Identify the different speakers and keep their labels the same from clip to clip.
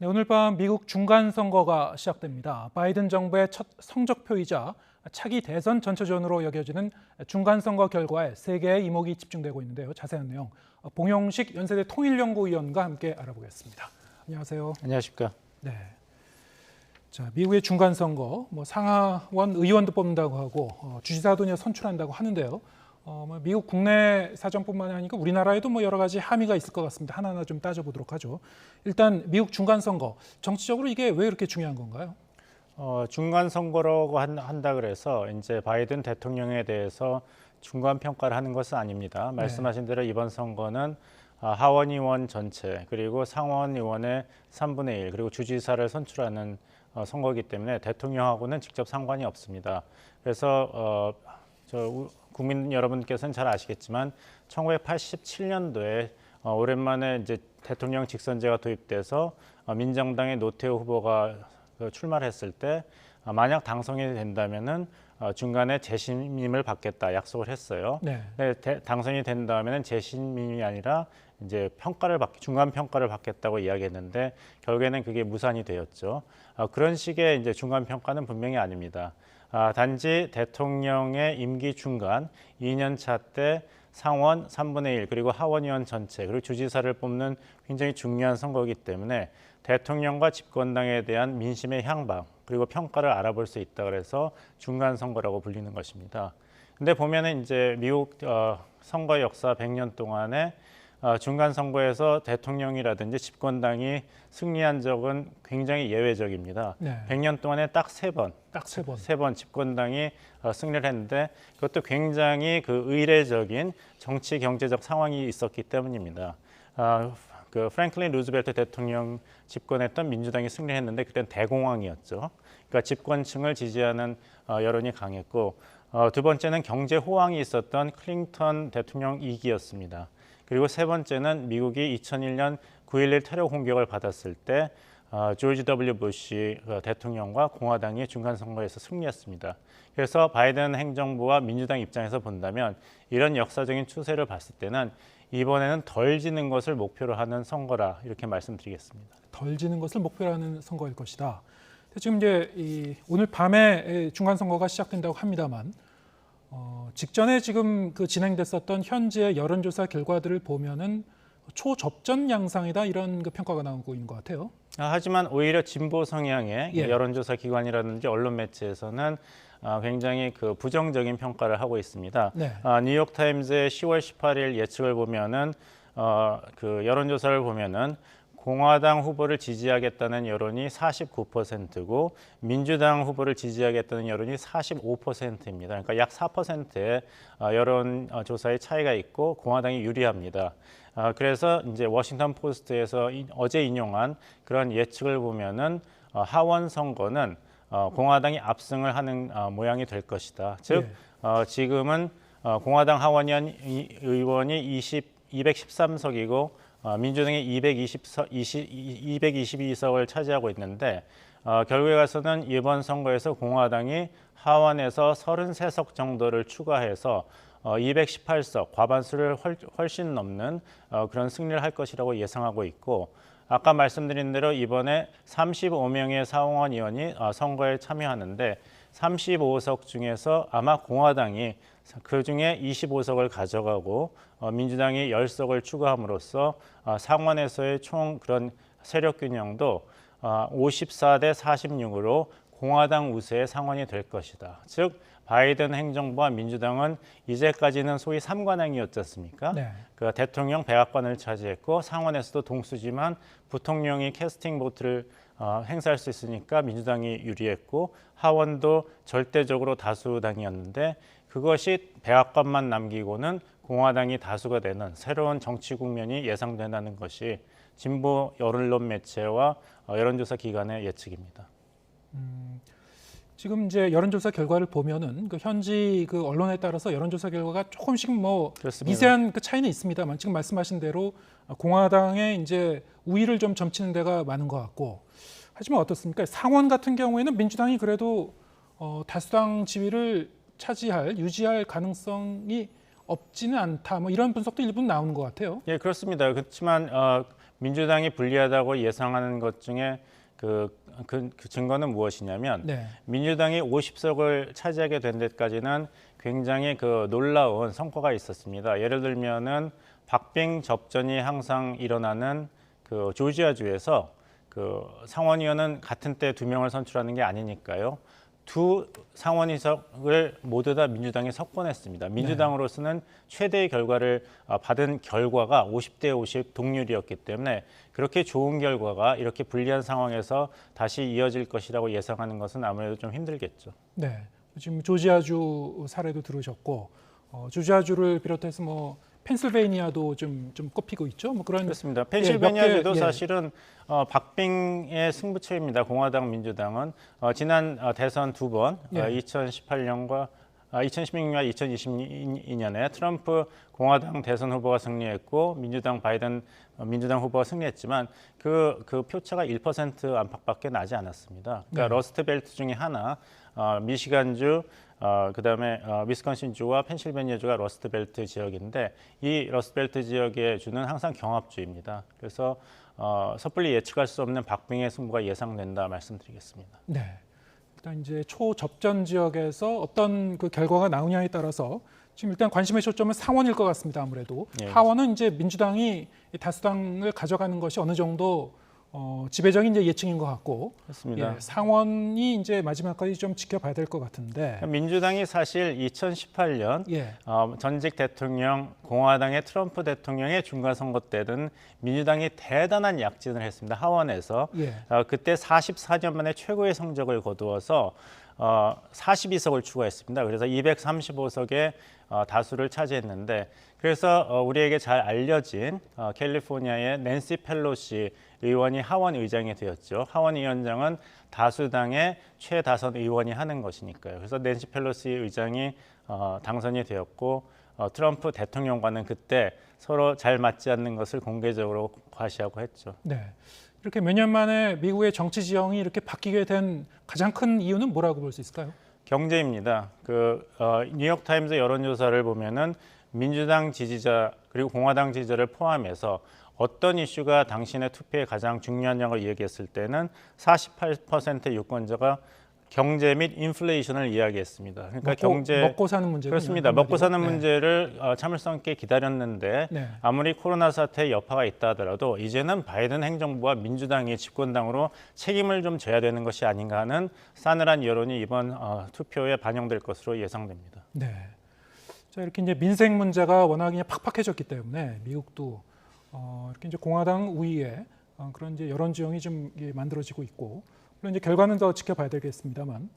Speaker 1: 네, 오늘 밤 미국 중간 선거가 시작됩니다. 바이든 정부의 첫 성적표이자 차기 대선 전초전으로 여겨지는 중간 선거 결과에 세 개의 이목이 집중되고 있는데요. 자세한 내용 봉영식 연세대 통일연구위원과 함께 알아보겠습니다. 안녕하세요.
Speaker 2: 안녕하십니까.
Speaker 1: 네. 자, 미국의 중간 선거, 뭐 상하원 의원도 뽑는다고 하고 어, 주지사도 선출한다고 하는데요. 어, 뭐 미국 국내 사정뿐만 아니라 우리나라에도 뭐 여러 가지 함의가 있을 것 같습니다. 하나하나 좀 따져보도록 하죠. 일단 미국 중간 선거 정치적으로 이게 왜 이렇게 중요한 건가요?
Speaker 2: 어, 중간 선거라고 한, 한다 그래서 이제 바이든 대통령에 대해서 중간 평가를 하는 것은 아닙니다. 말씀하신 대로 이번 선거는 아, 하원 의원 전체 그리고 상원 의원의 3분의 1 그리고 주지사를 선출하는 어, 선거이기 때문에 대통령하고는 직접 상관이 없습니다. 그래서 어, 저 우- 국민 여러분께서는 잘 아시겠지만 1987년도에 어, 오랜만에 이제 대통령 직선제가 도입돼서 어, 민정당의 노태우 후보가 그 출마를 했을 때 어, 만약 당선이 된다면은 어, 중간에 재심임을 받겠다 약속을 했어요.
Speaker 1: 네.
Speaker 2: 네, 대- 당선이 된 다음에는 재심임이 아니라 이제 평가를 받 중간 평가를 받겠다고 이야기했는데 결국에는 그게 무산이 되었죠. 아, 그런 식의 이제 중간 평가는 분명히 아닙니다. 아, 단지 대통령의 임기 중간 2년 차 때 상원 3분의 1 그리고 하원의원 전체 그리고 주지사를 뽑는 굉장히 중요한 선거이기 때문에 대통령과 집권당에 대한 민심의 향방 그리고 평가를 알아볼 수 있다 그래서 중간 선거라고 불리는 것입니다. 근데 보면은 이제 미국 어, 선거 역사 100년 동안에 어, 중간 선거에서 대통령이라든지 집권당이 승리한 적은 굉장히 예외적입니다.
Speaker 1: 네.
Speaker 2: 100년 동안에 딱 세 번,
Speaker 1: 딱 세 번.
Speaker 2: 세 번 집권당이 어, 승리를 했는데 그것도 굉장히 그 의례적인 정치 경제적 상황이 있었기 때문입니다. 아, 그 프랭클린 루즈벨트 대통령 집권했던 민주당이 승리했는데 그땐 대공황이었죠. 그러니까 집권층을 지지하는 어, 여론이 강했고 어, 두 번째는 경제 호황이 있었던 클린턴 대통령 이기였습니다. 그리고 세 번째는 미국이 2001년 9.11 테러 공격을 받았을 때 어, 조지 W. 부시 어, 대통령과 공화당이 중간 선거에서 승리했습니다. 그래서 바이든 행정부와 민주당 입장에서 본다면 이런 역사적인 추세를 봤을 때는 이번에는 덜 지는 것을 목표로 하는 선거라 이렇게 말씀드리겠습니다.
Speaker 1: 덜 지는 것을 목표로 하는 선거일 것이다. 지금 이제 이 오늘 밤에 중간 선거가 시작된다고 합니다만 어, 직전에 지금 그 진행됐었던 현지의 여론조사 결과들을 보면은 초접전 양상이다 이런 그 평가가 나오고 있는 것 같아요.
Speaker 2: 아, 하지만 오히려 진보 성향의
Speaker 1: 예.
Speaker 2: 여론조사 기관이라든지 언론 매체에서는 아, 굉장히 그 부정적인 평가를 하고 있습니다.
Speaker 1: 네.
Speaker 2: 아, 뉴욕 타임즈의 10월 18일 예측을 보면은 어, 그 여론조사를 보면은 공화당 후보를 지지하겠다는 여론이 49%고 민주당 후보를 지지하겠다는 여론이 45%입니다. 그러니까 약 4%의 어, 여론 어, 조사의 차이가 있고 공화당이 유리합니다. 아, 그래서 이제 워싱턴 포스트에서 이- 어제 인용한 그런 예측을 보면은 어, 하원 선거는 어, 공화당이 압승을 하는 어, 모양이 될 것이다. 즉
Speaker 1: 예.
Speaker 2: 어, 지금은 어, 공화당 하원의원 이- 의원이 20, 213석이고 어, 민주당이 220석, 20, 222석을 차지하고 있는데 어, 결국에 가서는 이번 선거에서 공화당이 하원에서 33석 정도를 추가해서 어, 218석 과반수를 훨, 훨씬 넘는 어, 그런 승리를 할 것이라고 예상하고 있고 아까 말씀드린 대로 이번에 35명의 상원 의원이 어, 선거에 참여하는데 35석 중에서 아마 공화당이 그 중에 25석을 가져가고 어, 민주당이 10석을 추가함으로써 어, 상원에서의 총 그런 세력 균형도 어, 54대 46으로 공화당 우세의 상원이 될 것이다. 즉 바이든 행정부와 민주당은 이제까지는 소위 삼관왕이었지 않습니까?
Speaker 1: 네.
Speaker 2: 그 대통령 백악관을 차지했고 상원에서도 동수지만 부통령이 캐스팅 보트를 어, 행사할 수 있으니까 민주당이 유리했고 하원도 절대적으로 다수당이었는데 그것이 백악관만 남기고는 공화당이 다수가 되는 새로운 정치 국면이 예상된다는 것이 진보 여론론 매체와 어, 여론조사 기관의 예측입니다.
Speaker 1: 지금 이제 여론조사 결과를 보면은 그 현지 그 언론에 따라서 여론조사 결과가 조금씩 뭐
Speaker 2: 그렇습니다.
Speaker 1: 미세한 그 차이는 있습니다만 지금 말씀하신 대로 공화당의 이제 우위를 좀 점치는 데가 많은 것 같고 하지만 어떻습니까? 상원 같은 경우에는 민주당이 그래도 어, 다수당 지위를 차지할 유지할 가능성이 없지는 않다. 뭐 이런 분석도 일부 나오는 것 같아요.
Speaker 2: 예, 그렇습니다. 그렇지만 어, 민주당이 불리하다고 예상하는 것 중에 그, 그, 그 증거는 무엇이냐면
Speaker 1: 네.
Speaker 2: 민주당이 50석을 차지하게 된 데까지는 굉장히 그 놀라운 성과가 있었습니다. 예를 들면은 박빙 접전이 항상 일어나는 그 조지아주에서 그 상원의원은 같은 때 두 명을 선출하는 게 아니니까요. 두 상원의석을 모두 다 민주당이 석권했습니다. 민주당으로서는 최대의 결과를 아, 받은 결과가 50대 50 동률이었기 때문에 그렇게 좋은 결과가 이렇게 불리한 상황에서 다시 이어질 것이라고 예상하는 것은 아무래도 좀 힘들겠죠.
Speaker 1: 네. 지금 조지아주 사례도 들으셨고 어, 조지아주를 비롯해서 뭐 펜실베이니아도 좀 좀 꼽히고 있죠. 뭐 그런
Speaker 2: 그렇습니다.
Speaker 1: 몇
Speaker 2: 펜실베니아주도
Speaker 1: 개, 예.
Speaker 2: 사실은 어, 박빙의 승부처입니다. 공화당, 민주당은 어, 지난 어, 대선 두 번,
Speaker 1: 예.
Speaker 2: 어, 2018년과 아, 2016년, 2022년에 트럼프 공화당 대선 후보가 승리했고 민주당 바이든 어, 민주당 후보가 승리했지만 그, 그 표차가 1% 안팎밖에 나지 않았습니다. 그러니까
Speaker 1: 네.
Speaker 2: 러스트벨트 중에 하나, 어, 미시간주, 어, 그다음에 어, 위스콘신주와 펜실베니아주가 러스트벨트 지역인데 이 러스트벨트 지역의 주는 항상 경합주입니다. 그래서 어, 섣불리 예측할 수 없는 박빙의 승부가 예상된다 말씀드리겠습니다.
Speaker 1: 네. 일단 이제 초접전 지역에서 어떤 그 결과가 나오냐에 따라서 지금 일단 관심의 초점은 상원일 것 같습니다. 아무래도
Speaker 2: 예.
Speaker 1: 하원은 이제 민주당이 이 다수당을 가져가는 것이 어느 정도 어, 지배적인 이제 예측인 것 같고
Speaker 2: 그렇습니다.
Speaker 1: 예, 상원이 이제 마지막까지 좀 지켜봐야 될 것 같은데
Speaker 2: 민주당이 사실 2018년
Speaker 1: 예,
Speaker 2: 어, 전직 대통령 공화당의 트럼프 대통령의 중간 선거 때는 민주당이 대단한 약진을 했습니다. 하원에서
Speaker 1: 예,
Speaker 2: 어, 그때 44년 만에 최고의 성적을 거두어서 어, 42석을 추가했습니다. 그래서 235석의 어, 다수를 차지했는데 그래서 어, 우리에게 잘 알려진 어, 캘리포니아의 낸시 펠로시 의원이 하원 의장이 되었죠. 하원 위원장은 다수당의 최다선 의원이 하는 것이니까요. 그래서 낸시 펠로시 의장이 어, 당선이 되었고 어, 트럼프 대통령과는 그때 서로 잘 맞지 않는 것을 공개적으로 과시하고 했죠.
Speaker 1: 네. 이렇게 몇 년 만에 미국의 정치 지형이 이렇게 바뀌게 된 가장 큰 이유는 뭐라고 볼 수 있을까요?
Speaker 2: 경제입니다. 그 어, 뉴욕 타임즈 여론조사를 보면은 민주당 지지자 그리고 공화당 지지자를 포함해서 어떤 이슈가 당신의 투표에 가장 중요하냐고 얘기했을 때는 48% 유권자가 경제 및 인플레이션을 이야기했습니다. 그러니까
Speaker 1: 먹고,
Speaker 2: 경제
Speaker 1: 먹고 사는 문제
Speaker 2: 그렇습니다. 먹고 사는 문제를 어, 참을성 있게 기다렸는데
Speaker 1: 네.
Speaker 2: 아무리 코로나 사태의 여파가 있다 하더라도 이제는 바이든 행정부와 민주당이 집권당으로 책임을 좀 져야 되는 것이 아닌가 하는 싸늘한 여론이 이번 어, 투표에 반영될 것으로 예상됩니다.
Speaker 1: 네. 자 이렇게 이제 민생 문제가 워낙 이제 팍팍해졌기 때문에 미국도 어, 이렇게 이제 공화당 우위에 어, 그런 이제 여론 지형이 좀 만들어지고 있고 물론 이제 결과는 더 지켜봐야 되겠습니다만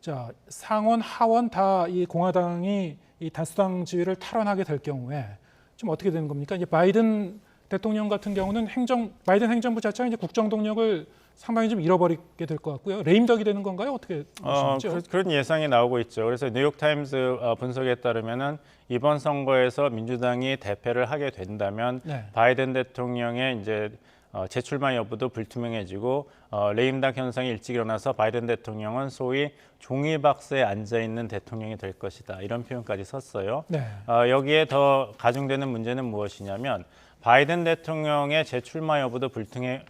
Speaker 1: 자 상원 하원 다 이 공화당이 이 다수당 지위를 탈환하게 될 경우에 좀 어떻게 되는 겁니까? 이제 바이든 대통령 같은 경우는 행정 바이든 행정부 자체가 이제 국정 동력을 상당히 좀 잃어버리게 될 것 같고요. 레임덕이 되는 건가요? 어떻게
Speaker 2: 어,
Speaker 1: 보시죠?
Speaker 2: 그, 런 예상이 나오고 있죠. 그래서 뉴욕 타임즈 어, 분석에 따르면은 이번 선거에서 민주당이 대패를 하게 된다면
Speaker 1: 네.
Speaker 2: 바이든 대통령의 이제 어, 재출마 여부도 불투명해지고 어, 레임당 현상이 일찍 일어나서 바이든 대통령은 소위 종이박스에 앉아 있는 대통령이 될 것이다 이런 표현까지 썼어요.
Speaker 1: 네.
Speaker 2: 어, 여기에 더 가중되는 문제는 무엇이냐면 바이든 대통령의 재출마 여부도 불투명,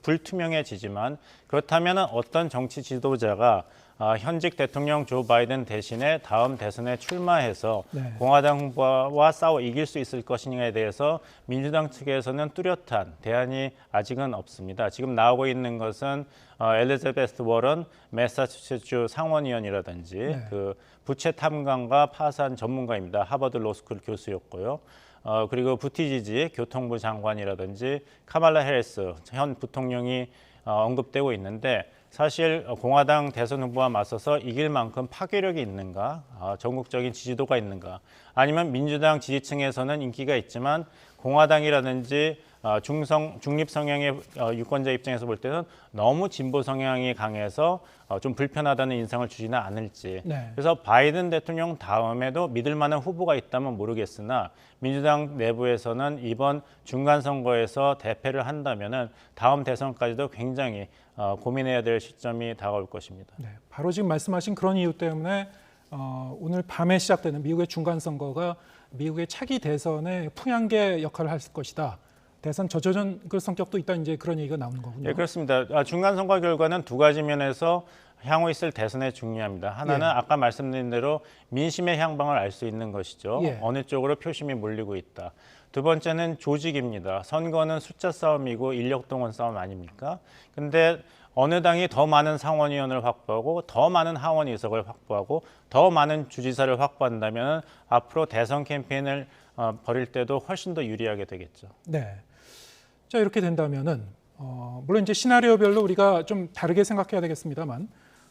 Speaker 2: 불투명해 지지만 그렇다면 어떤 정치 지도자가 아, 현직 대통령 조 바이든 대신에 다음 대선에 출마해서
Speaker 1: 네.
Speaker 2: 공화당 후보와 싸워 이길 수 있을 것이냐에 대해서 민주당 측에서는 뚜렷한 대안이 아직은 없습니다. 지금 나오고 있는 것은 어, 엘리자베스 워런 매사추세츠 상원의원이라든지
Speaker 1: 네.
Speaker 2: 그 부채 탐관과 파산 전문가입니다. 하버드 로스쿨 교수였고요. 어, 그리고 부티지지 교통부 장관이라든지 카말라 해리스 현 부통령이 어, 언급되고 있는데 사실 어, 공화당 대선 후보와 맞서서 이길 만큼 파괴력이 있는가, 어, 전국적인 지지도가 있는가, 아니면 민주당 지지층에서는 인기가 있지만 공화당이라든지 어, 중성 중립 성향의 어, 유권자 입장에서 볼 때는 너무 진보 성향이 강해서 어, 좀 불편하다는 인상을 주지는 않을지.
Speaker 1: 네.
Speaker 2: 그래서 바이든 대통령 다음에도 믿을 만한 후보가 있다면 모르겠으나 민주당 내부에서는 이번 중간 선거에서 대패를 한다면은 다음 대선까지도 굉장히 어, 고민해야 될 시점이 다가올 것입니다.
Speaker 1: 네, 바로 지금 말씀하신 그런 이유 때문에 어, 오늘 밤에 시작되는 미국의 중간 선거가 미국의 차기 대선의 풍향계 역할을 할 것이다. 대선 저조전 그 성격도 있다 이제 그런 얘기가 나오는 거군요.
Speaker 2: 예, 그렇습니다. 아, 중간 선거 결과는 두 가지 면에서 향후 있을 대선에 중요합니다. 하나는
Speaker 1: 예.
Speaker 2: 아까 말씀드린 대로 민심의 향방을 알 수 있는 것이죠.
Speaker 1: 예.
Speaker 2: 어느 쪽으로 표심이 몰리고 있다. 두 번째는 조직입니다. 선거는 숫자 싸움이고 인력 동원 싸움 아닙니까? 근데 어느 당이 더 많은 상원의원을 확보하고 더 많은 하원 의석을 확보하고 더 많은 주지사를 확보한다면 앞으로 대선 캠페인을 어, 벌일 때도 훨씬 더 유리하게 되겠죠.
Speaker 1: 네. 자 이렇게 된다면은 어, 물론 이제 시나리오별로 우리가 좀 다르게 생각해야 되겠습니다만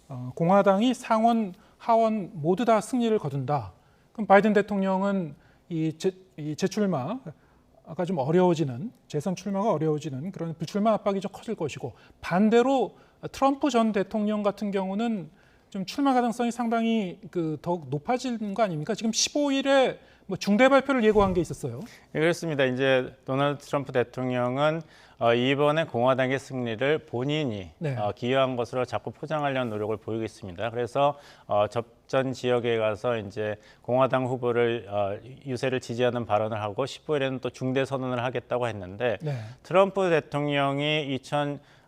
Speaker 1: 어, 공화당이 상원 하원 모두 다 승리를 거둔다. 그럼 바이든 대통령은 이, 재, 이 재출마 아까 좀 어려워지는 재선 출마가 어려워지는 그런 불출마 압박이 좀 커질 것이고 반대로 트럼프 전 대통령 같은 경우는 좀 출마 가능성이 상당히 그 더욱 높아지는 거 아닙니까? 지금 15일에 뭐 중대 발표를 예고한 게 있었어요.
Speaker 2: 네, 그렇습니다. 이제 도널드 트럼프 대통령은 어, 이번에 공화당의 승리를 본인이
Speaker 1: 네.
Speaker 2: 어, 기여한 것으로 자꾸 포장하려는 노력을 보이고 있습니다. 그래서 어, 접전 지역에 가서 이제 공화당 후보를 어, 유세를 지지하는 발언을 하고 15일에는 또 중대 선언을 하겠다고 했는데
Speaker 1: 네.
Speaker 2: 트럼프 대통령이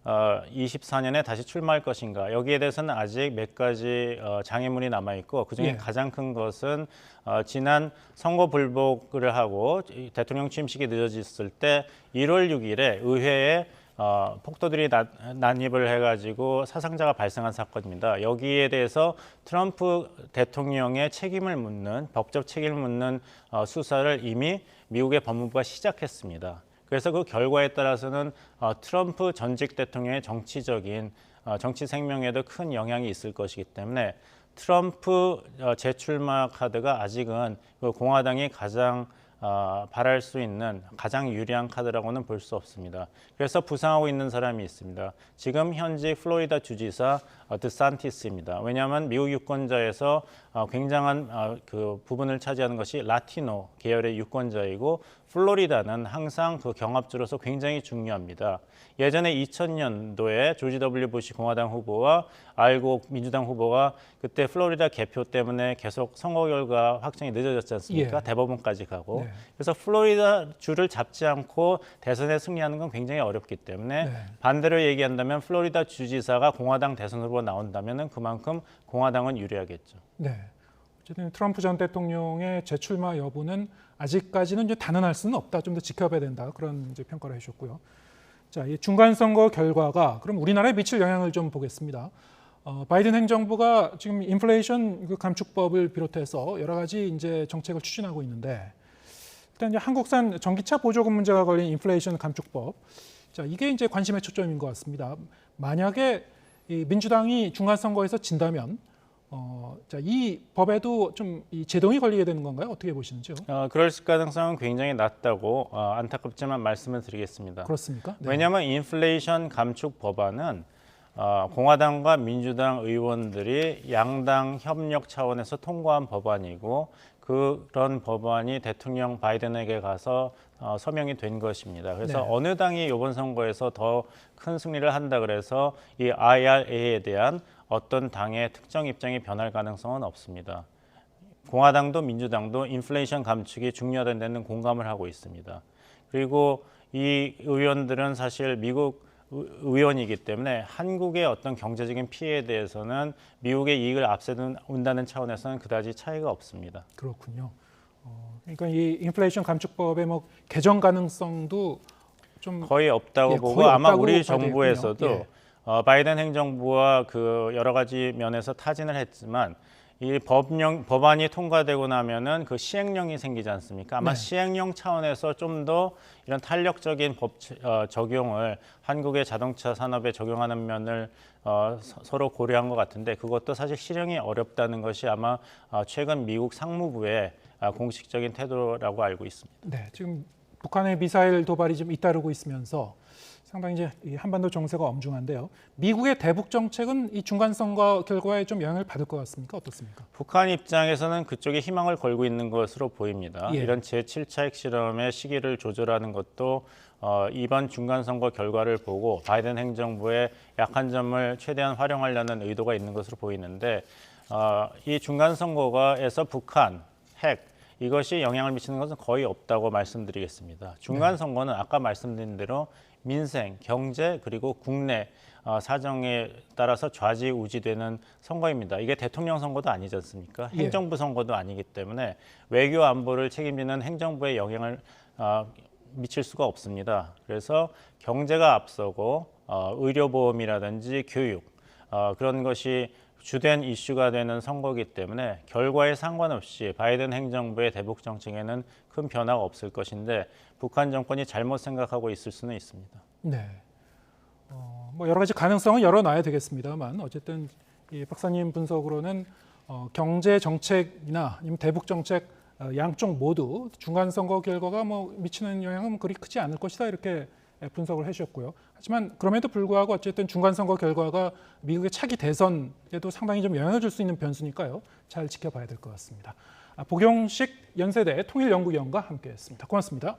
Speaker 2: 2024년에 다시 출마할 것인가 여기에 대해서는 아직 몇 가지 어, 장애물이 남아 있고 그중에
Speaker 1: 예.
Speaker 2: 가장 큰 것은 어, 지난 선거 불복을 하고 이 대통령 취임식이 늦어졌을 때 1월 6일에 의회에 어, 폭도들이 난, 난입을 해가지고 사상자가 발생한 사건입니다. 여기에 대해서 트럼프 대통령의 책임을 묻는 법적 책임을 묻는 어, 수사를 이미 미국의 법무부가 시작했습니다. 그래서 그 결과에 따라서는 어, 트럼프 전직 대통령의 정치적인 어, 정치 생명에도 큰 영향이 있을 것이기 때문에 트럼프 어, 재출마 카드가 아직은 그 공화당이 가장 어, 바랄 수 있는 가장 유리한 카드라고는 볼 수 없습니다. 그래서 부상하고 있는 사람이 있습니다. 지금 현재 플로리다 주지사 어, 드산티스입니다. 왜냐하면 미국 유권자에서 어, 굉장한 어, 그 부분을 차지하는 것이 라티노 계열의 유권자이고 플로리다는 항상 그 경합주로서 굉장히 중요합니다. 예전에 2000년도에 조지 W 부시 공화당 후보와 알고 민주당 후보가 그때 플로리다 개표 때문에 계속 선거 결과 확정이 늦어졌지 않습니까?
Speaker 1: 예.
Speaker 2: 대법원까지 가고
Speaker 1: 네.
Speaker 2: 그래서 플로리다 주를 잡지 않고 대선에 승리하는 건 굉장히 어렵기 때문에
Speaker 1: 네.
Speaker 2: 반대로 얘기한다면 플로리다 주지사가 공화당 대선 후보 나온다면은 그만큼 공화당은 유리하겠죠.
Speaker 1: 네. 어쨌든 트럼프 전 대통령의 재출마 여부는 아직까지는 이제 단언할 수는 없다. 좀 더 지켜봐야 된다. 그런 이제 평가를 해주셨고요. 자, 이 중간 선거 결과가 그럼 우리나라에 미칠 영향을 좀 보겠습니다. 어, 바이든 행정부가 지금 인플레이션 그 감축법을 비롯해서 여러 가지 이제 정책을 추진하고 있는데 일단 이제 한국산 전기차 보조금 문제가 걸린 인플레이션 감축법. 자, 이게 이제 관심의 초점인 것 같습니다. 만약에 이 민주당이 중간 선거에서 진다면 어, 자, 이 법에도 좀 이 제동이 걸리게 되는 건가요? 어떻게 보시는지요?
Speaker 2: 어, 그럴 가능성은 굉장히 낮다고 어, 안타깝지만 말씀을 드리겠습니다.
Speaker 1: 그렇습니까? 네.
Speaker 2: 왜냐하면 인플레이션 감축 법안은 어, 공화당과 민주당 의원들이 양당 협력 차원에서 통과한 법안이고 그런 법안이 대통령 바이든에게 가서 어, 서명이 된 것입니다. 그래서
Speaker 1: 네.
Speaker 2: 어느 당이 이번 선거에서 더 큰 승리를 한다 그래서 이 IRA에 대한 어떤 당의 특정 입장이 변할 가능성은 없습니다. 공화당도 민주당도 인플레이션 감축이 중요하다는 데는 공감을 하고 있습니다. 그리고 이 의원들은 사실 미국 의- 의원이기 때문에 한국의 어떤 경제적인 피해에 대해서는 미국의 이익을 앞세운다는 차원에서는 그다지 차이가 없습니다.
Speaker 1: 그렇군요. 어, 그러니까 이 인플레이션 감축법의 뭐 개정 가능성도 좀
Speaker 2: 거의 없다고
Speaker 1: 예,
Speaker 2: 보고
Speaker 1: 거의
Speaker 2: 아마
Speaker 1: 없다고
Speaker 2: 우리 정부에서도.
Speaker 1: 예.
Speaker 2: 어, 바이든 행정부와 그 여러 가지 면에서 타진을 했지만 이 법령 법안이 통과되고 나면은 그 시행령이 생기지 않습니까? 아마
Speaker 1: 네.
Speaker 2: 시행령 차원에서 좀 더 이런 탄력적인 법 어, 적용을 한국의 자동차 산업에 적용하는 면을 어, 서- 서로 고려한 것 같은데 그것도 사실 실행이 어렵다는 것이 아마 어, 최근 미국 상무부의 아, 공식적인 태도라고 알고 있습니다.
Speaker 1: 네, 지금 북한의 미사일 도발이 좀 잇따르고 있으면서 상당히 이제 이 한반도 정세가 엄중한데요. 미국의 대북 정책은 이 중간 선거 결과에 좀 영향을 받을 것 같습니까? 어떻습니까?
Speaker 2: 북한 입장에서는 그쪽에 희망을 걸고 있는 것으로 보입니다.
Speaker 1: 예.
Speaker 2: 이런 제7차 핵실험의 시기를 조절하는 것도 어, 이번 중간 선거 결과를 보고 바이든 행정부의 약한 점을 최대한 활용하려는 의도가 있는 것으로 보이는데 어, 이 중간 선거가에서 북한 핵 이것이 영향을 미치는 것은 거의 없다고 말씀드리겠습니다. 중간 선거는 아까 말씀드린 대로 민생, 경제 그리고 국내 어, 사정에 따라서 좌지우지되는 선거입니다. 이게 대통령 선거도 아니지 않습니까?
Speaker 1: 예.
Speaker 2: 행정부 선거도 아니기 때문에 외교 안보를 책임지는 행정부의 영향을 어, 미칠 수가 없습니다. 그래서 경제가 앞서고 어, 의료보험이라든지 교육 어, 그런 것이 주된 이슈가 되는 선거이기 때문에 결과에 상관없이 바이든 행정부의 대북 정책에는 큰 변화가 없을 것인데 북한 정권이 잘못 생각하고 있을 수는 있습니다.
Speaker 1: 네. 어, 뭐 여러 가지 가능성은 열어놔야 되겠습니다만 어쨌든 이 박사님 분석으로는 어, 경제 정책이나 대북 정책 어, 양쪽 모두 중간 선거 결과가 뭐 미치는 영향은 그리 크지 않을 것이다 이렇게 분석을 해주셨고요. 하지만 그럼에도 불구하고 어쨌든 중간 선거 결과가 미국의 차기 대선에도 상당히 좀 영향을 줄 수 있는 변수니까요. 잘 지켜봐야 될 것 같습니다. 아, 복용식 연세대 통일연구위원과 함께했습니다. 고맙습니다.